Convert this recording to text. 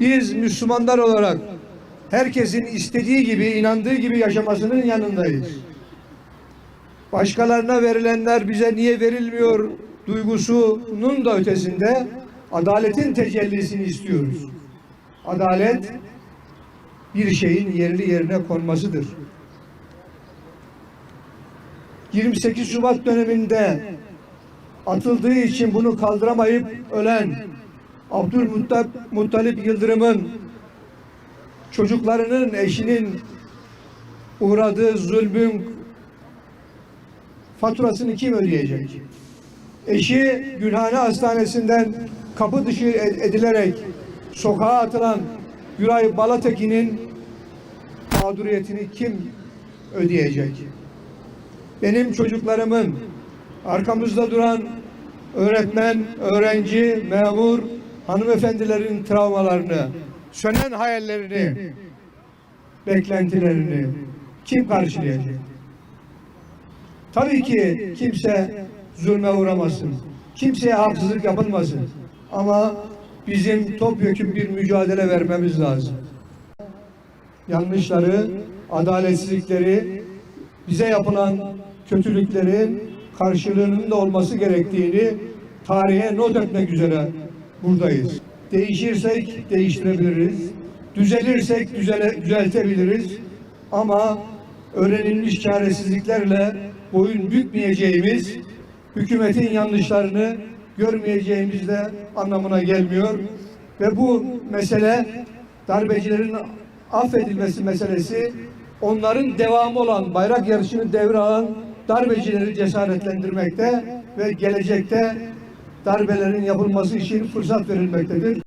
Biz Müslümanlar olarak herkesin istediği gibi, inandığı gibi yaşamasının yanındayız. Başkalarına verilenler bize niye verilmiyor duygusunun da ötesinde adaletin tecellisini istiyoruz. Adalet bir şeyin yerli yerine konmasıdır. 28 Şubat döneminde atıldığı için bunu kaldıramayıp ölen Abdülmuttalip Yıldırım'ın çocuklarının, eşinin uğradığı zulmün faturasını kim ödeyecek? Eşi Gülhane Hastanesi'nden kapı dışı edilerek sokağa atılan Güray Balatekin'in mağduriyetini kim ödeyecek? Benim çocuklarımın arkamızda duran öğretmen, öğrenci, memur, hanımefendilerin travmalarını, sönen hayallerini, beklentilerini kim karşılayacak? Tabii ki kimse zulme uğramasın. Kimseye haksızlık yapılmasın. Ama bizim topyekun bir mücadele vermemiz lazım. Yanlışları, adaletsizlikleri, bize yapılan kötülüklerin karşılığının da olması gerektiğini tarihe not etmek üzere buradayız. Değişirsek değiştirebiliriz. Düzelirsek düzele, düzeltebiliriz. Ama öğrenilmiş çaresizliklerle boyun bükmeyeceğimiz, hükümetin yanlışlarını görmeyeceğimiz de anlamına gelmiyor. Ve bu mesele darbecilerin affedilmesi meselesi onların devamı olan bayrak yarışını devralan darbecileri cesaretlendirmekte ve gelecekte darbelerin yapılması için fırsat verilmektedir.